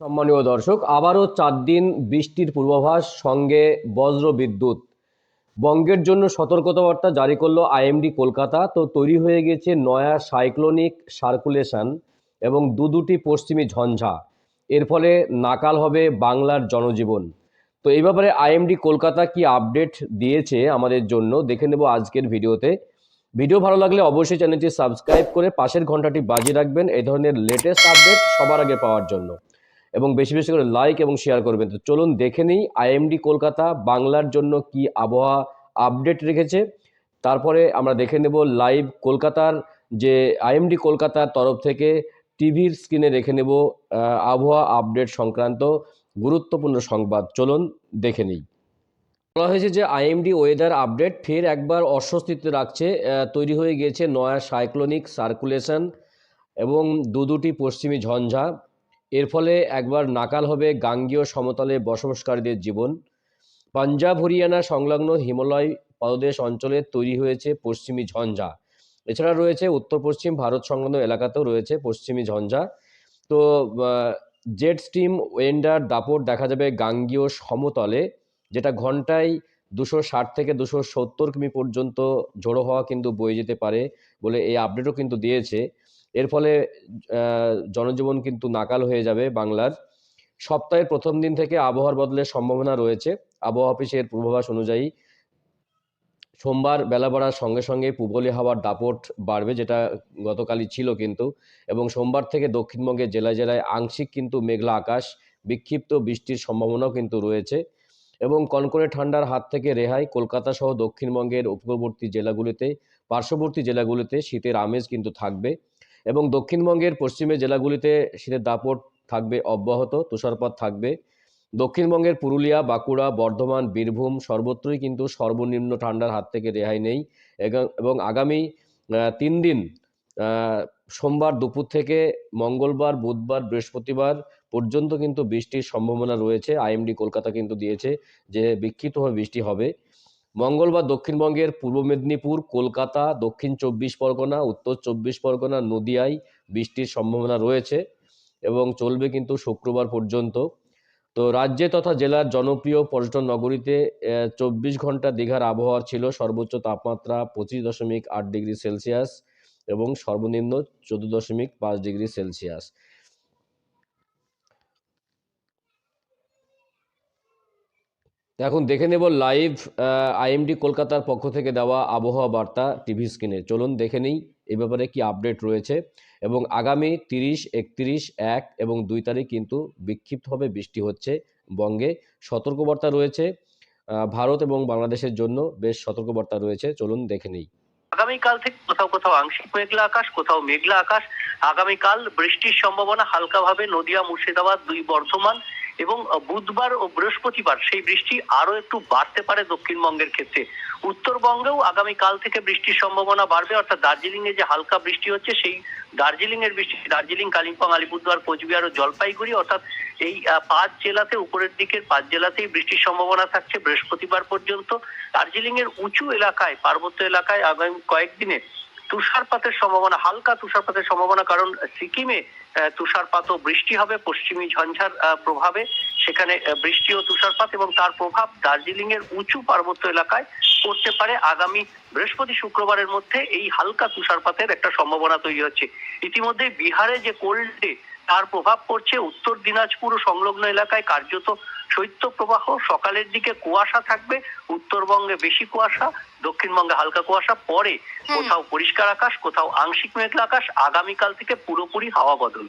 সম্মানীয় দর্শক, আবারও চার দিন বৃষ্টির পূর্বাভাস, সঙ্গে বজ্র বিদ্যুৎ। বঙ্গের জন্য সতর্কতাবার্তা জারি করল আইএমডি কলকাতা। তো তৈরি হয়ে গেছে নয়া সাইক্লোনিক সার্কুলেশন এবং দু দুটি পশ্চিমী ঝঞ্ঝা। এর ফলে নাকাল হবে বাংলার জনজীবন। তো এই ব্যাপারে আইএমডি কলকাতা কি আপডেট দিয়েছে আমাদের জন্য দেখে নেব আজকের ভিডিওতে। ভিডিও ভালো লাগলে অবশ্যই চ্যানেলটি সাবস্ক্রাইব করে পাশের ঘন্টাটি বাজিয়ে রাখবেন। এই ধরনের লেটেস্ট আপডেট সবার আগে পাওয়ার জন্য। এবং বেশি বেশি করে লাইক এবং শেয়ার করবেন। তো চলুন দেখে নিই আইএমডি কলকাতা, বাংলার জন্য কি আবহাওয়া আপডেট রেখেছে। তারপরে আমরা দেখে নেব লাইভ কলকাতার যে আইএমডি কলকাতার তরফ থেকে টিভির স্ক্রিনে রেখে নেব আবহাওয়া আপডেট সংক্রান্ত গুরুত্বপূর্ণ সংবাদ। চলুন দেখে নিই। বলা হয়েছে যে আইএমডি ওয়েদার আপডেট ফের একবার অস্বস্তিতে রাখছে তৈরি হয়ে গিয়েছে নয়া সাইক্লোনিক সার্কুলেশন এবং দু দুটি পশ্চিমী ঝঞ্ঝা। এর ফলে একবার নাকাল হবে গাঙ্গীয় সমতলে বসবাসকারীদের জীবন। পাঞ্জাব, হরিয়ানা সংলগ্ন হিমালয় পাদদেশ অঞ্চলে তৈরি হয়েছে পশ্চিমী ঝঞ্ঝা। এছাড়া রয়েছে উত্তর পশ্চিম ভারত সংলগ্ন এলাকাতেও রয়েছে পশ্চিমী ঝঞ্ঝা। তো জেট স্টিম ওয়েন্ডার দাপট দেখা যাবে গাঙ্গীয় সমতলে, যেটা ঘন্টায় দুশো ষাট থেকে দুশো সত্তর কিমি পর্যন্ত ঝোড়ো হওয়া কিন্তু বয়ে যেতে পারে বলে এই আপডেটও কিন্তু দিয়েছে। এর ফলে জনজীবন কিন্তু নাকাল হয়ে যাবে বাংলার। সপ্তাহের প্রথম দিন থেকে আবহাওয়ার বদলের সম্ভাবনা রয়েছে। আবহাওয়া অফিসের পূর্বাভাস অনুযায়ী সোমবার বেলা বাড়ার সঙ্গে সঙ্গে পূবলি হাওয়ার দাপট বাড়বে, যেটা গতকালই ছিল কিন্তু, এবং সোমবার থেকে দক্ষিণবঙ্গের জেলায় জেলায় আংশিক কিন্তু মেঘলা আকাশ, বিক্ষিপ্ত বৃষ্টির সম্ভাবনাও কিন্তু রয়েছে। এবং কনকনে ঠান্ডার হাত থেকে রেহাই, কলকাতা সহ দক্ষিণবঙ্গের উপকূলবর্তী জেলাগুলিতে, পার্শ্ববর্তী জেলাগুলিতে শীতের আমেজ কিন্তু থাকবে। এবং দক্ষিণবঙ্গের পশ্চিমে জেলাগুলিতে শীতের দাপট থাকবে, অব্যাহত তুষারপাত থাকবে। দক্ষিণবঙ্গের পুরুলিয়া, বাঁকুড়া, বর্ধমান, বীরভূম সর্বত্রই কিন্তু সর্বনিম্ন ঠান্ডার হাত থেকে রেহাই নেই এবং আগামী তিন দিন সোমবার দুপুর থেকে মঙ্গলবার, বুধবার, বৃহস্পতিবার পর্যন্ত কিন্তু বৃষ্টির সম্ভাবনা রয়েছে। আইএমডি কলকাতা কিন্তু দিয়েছে যে বিক্ষিপ্তভাবে বৃষ্টি হবে। মঙ্গলবার দক্ষিণবঙ্গের পূর্ব মেদিনীপুর, কলকাতা, দক্ষিণ চব্বিশ পরগনা, উত্তর চব্বিশ পরগনা, নদিয়ায় বৃষ্টির সম্ভাবনা রয়েছে এবং চলবে কিন্তু শুক্রবার পর্যন্ত। তো রাজ্যে তথা জেলার জনপ্রিয় পর্যটন নগরীতে চব্বিশ ঘণ্টা দীঘার আবহাওয়ার ছিল সর্বোচ্চ তাপমাত্রা পঁচিশ দশমিক আট ডিগ্রি সেলসিয়াস এবং সর্বনিম্ন চোদ্দ দশমিক পাঁচ ডিগ্রি সেলসিয়াস। এখন দেখে নেব লাইভ আইএমডি কলকাতার পক্ষ থেকে দেওয়া আবহাওয়া বার্তা টিভি স্ক্রিনে চলুন, দেখে নেই এ ব্যাপারে কি আপডেট রয়েছে এবং আগামী তিরিশ, একত্রিশ, এক এবং দুই তারিখ কিন্তু বিক্ষিপ্তভাবে বৃষ্টি হচ্ছে বঙ্গে। সতর্কবার্তা রয়েছে ভারত এবং বাংলাদেশের জন্য বেশ সতর্কবার্তা রয়েছে। চলুন, দেখে নেই। আগামীকাল থেকে কোথাও কোথাও আংশিক মেঘলা আকাশ, কোথাও মেঘলা আকাশ। আগামীকাল বৃষ্টির সম্ভাবনা হালকাভাবে নদিয়া, মুর্শিদাবাদ, দুই বর্ধমান এবং বুধবার ও বৃহস্পতিবার সেই বৃষ্টি আরও একটু বাড়তে পারে দক্ষিণবঙ্গের ক্ষেত্রে। উত্তরবঙ্গেও আগামীকাল থেকে বৃষ্টির সম্ভাবনা বাড়বে, অর্থাৎ দার্জিলিং এ যে হালকা বৃষ্টি হচ্ছে, সেই দার্জিলিং এর বৃষ্টি, দার্জিলিং, কালিম্পং, আলিপুরদুয়ার, কোচবিহার ও জলপাইগুড়ি, অর্থাৎ এই পাঁচ জেলাতে, উপরের দিকের পাঁচ জেলাতেই বৃষ্টির সম্ভাবনা থাকছে বৃহস্পতিবার পর্যন্ত। দার্জিলিং এর উঁচু এলাকায়, পার্বত্য এলাকায় আগামী কয়েকদিনে তুষারপাতের সম্ভাবনা, হালকা তুষারপাতের সম্ভাবনা, কারণ সিকিমে তুষারপাত ও বৃষ্টি হবে, পশ্চিমী ঝঞ্ঝার প্রভাবে। সেখানে বৃষ্টি ও তুষারপাত এবং তার প্রভাব দার্জিলিং এর উঁচু পার্বত্য এলাকায় পড়তে পারে। আগামী বৃহস্পতি শুক্রবারের মধ্যে এই হালকা তুষারপাতের একটা সম্ভাবনা তৈরি হচ্ছে। ইতিমধ্যে বিহারে যে কোল্ড ডে তার প্রভাব পড়ছে উত্তর দিনাজপুর ও সংলগ্ন এলাকায়। কার্যত শৈত্য প্রবাহ সকালের দিকে কুয়াশা থাকবে উত্তরবঙ্গে বেশি কুয়াশা দক্ষিণবঙ্গে হালকা কুয়াশা পরে কোথাও পরিষ্কার আকাশ কোথাও আংশিক মেঘলা আকাশ আগামীকাল থেকে পুরোপুরি হাওয়া বদল।